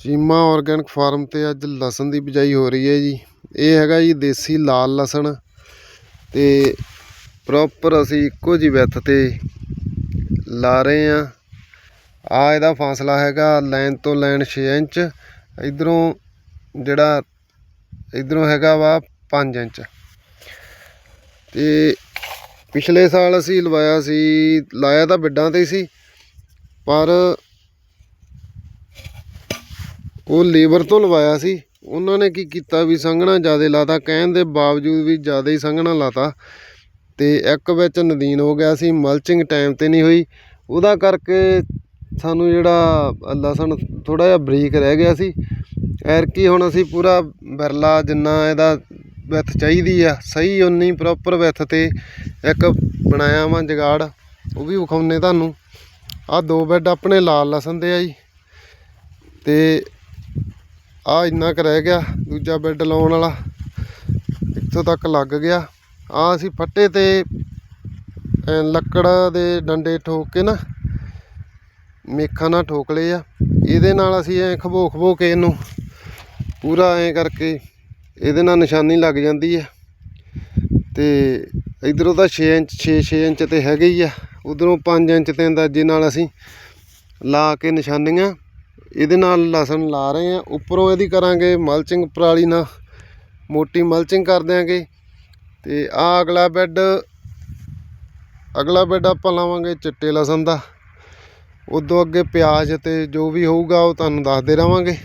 Cheema organic farm ਤੇ ਅੱਜ ਲਸਣ ਦੀ ਬਿਜਾਈ ਹੋ ਰਹੀ ਹੈ ਜੀ। ਇਹ ਹੈਗਾ ਜੀ ਦੇਸੀ ਲਾਲ ਲਸਣ ਅਤੇ ਪ੍ਰੋਪਰ ਅਸੀਂ ਇੱਕੋ ਜਿਹੀ ਵਿੱਥ ਤੇ ਲਾ ਰਹੇ ਆ ਆ ਇਹਦਾ ਫਾਸਲਾ ਹੈਗਾ ਲਾਈਨ ਤੋਂ ਲਾਈਨ 6 ਇੰਚ। ਇਧਰੋਂ ਜਿਹੜਾ ਇਧਰੋਂ ਹੈਗਾ ਵਾ 5 ਇੰਚ। ਤੇ ਪਿਛਲੇ ਸਾਲ ਅਸੀਂ ਲਵਾਇਆ ਸੀ, ਲਾਇਆ ਤਾਂ ਬਿੱਡਾਂ ਤੇ ਹੀ ਸੀ, ਪਰ ਉਹ ਲੇਬਰ ਤੋਂ ਲਵਾਇਆ ਸੀ। ਉਹਨਾਂ ਨੇ ਕੀ ਕੀਤਾ ਵੀ ਸੰਘਣਾ ਜ਼ਿਆਦਾ ਲਾਤਾ, ਕਹਿਣ ਦੇ ਬਾਵਜੂਦ ਵੀ ਜ਼ਿਆਦਾ ਹੀ ਸੰਘਣਾ ਲਾਤਾ। ਤੇ ਇੱਕ ਵਿੱਚ ਨਦੀਨ ਹੋ ਗਿਆ ਸੀ, ਮਲਚਿੰਗ ਟਾਈਮ ਤੇ ਨਹੀਂ ਹੋਈ। ਉਹਦਾ ਕਰਕੇ ਸਾਨੂੰ ਜਿਹੜਾ ਲਸਣ ਥੋੜਾ ਜਿਹਾ ਬਰੀਕ ਰਹਿ ਗਿਆ ਸੀ। ਐਰਕੀ ਹੁਣ ਅਸੀਂ ਪੂਰਾ ਬਿਰਲਾ ਜਿੰਨਾ ਇਹਦਾ ਵਿੱਥ ਚਾਹੀਦੀ ਆ, ਸਹੀ ਉਨੀ ਪ੍ਰੋਪਰ ਵਿੱਥ ਤੇ ਇੱਕ ਬਣਾਇਆ ਵਾ ਜਗਾੜ, ਉਹ ਵੀ ਵਿਖਾਉਨੇ ਤੁਹਾਨੂੰ। ਆ ਦੋ ਬੈੱਡ ਆਪਣੇ ਲਾਲ ਲਸਣ ਦੇ ਆ ਜੀ। ਤੇ ਆ ਇੰਨਾ ਕੁ ਰਹਿ ਗਿਆ, ਦੂਜਾ ਬੈੱਡ ਲਾਉਣ ਵਾਲਾ। ਇੱਥੋਂ ਤੱਕ ਲੱਗ ਗਿਆ। ਆ ਅਸੀਂ ਫੱਟੇ ਤੇ ਐਂ ਲੱਕੜ ਦੇ ਡੰਡੇ ਠੋਕ ਕੇ ਨਾ, ਮੇਖਾਂ ਨਾਲ ਠੋਕ ਲਏ ਆ। ਇਹਦੇ ਨਾਲ ਅਸੀਂ ਐ ਖਬੋ ਖਬੋ ਕੇ ਇਹਨੂੰ ਪੂਰਾ ਐ ਕਰਕੇ ਇਹਦੇ ਨਾਲ ਨਿਸ਼ਾਨੀ ਲੱਗ ਜਾਂਦੀ ਆ। ਤੇ ਇਧਰੋਂ ਤਾਂ 6 ਇੰਚ 6 6 ਇੰਚ ਤੇ ਹੈਗੇ ਹੀ ਆ। ਉਧਰੋਂ 5 ਇੰਚ ਤੇ ਅੰਦਾਜ਼ੇ ਨਾਲ ਅਸੀਂ ਲਾ ਕੇ ਨਿਸ਼ਾਨੀਆਂ ਇਹਦੇ ਨਾਲ ਲਸਣ ਲਾ ਰਹੇ ਆ ਉੱਪਰੋਂ ਇਹਦੀ ਕਰਾਂਗੇ ਮਲਚਿੰਗ ਪਰਾਲੀ ਨਾਲ। ਮੋਟੀ ਮਲਚਿੰਗ ਕਰ ਦਿਆਂਗੇ। ਤੇ ਆ ਅਗਲਾ ਬੈੱਡ ਅਗਲਾ ਬੈੱਡ ਆਪਾਂ ਲਾਵਾਂਗੇ ਚਿੱਟੇ ਲਸਣ ਦਾ। ਉਦੋਂ ਅੱਗੇ ਪਿਆਜ਼ ਤੇ ਜੋ ਵੀ ਹੋਊਗਾ ਉਹ ਤੁਹਾਨੂੰ ਦੱਸਦੇ ਰਵਾਂਗੇ।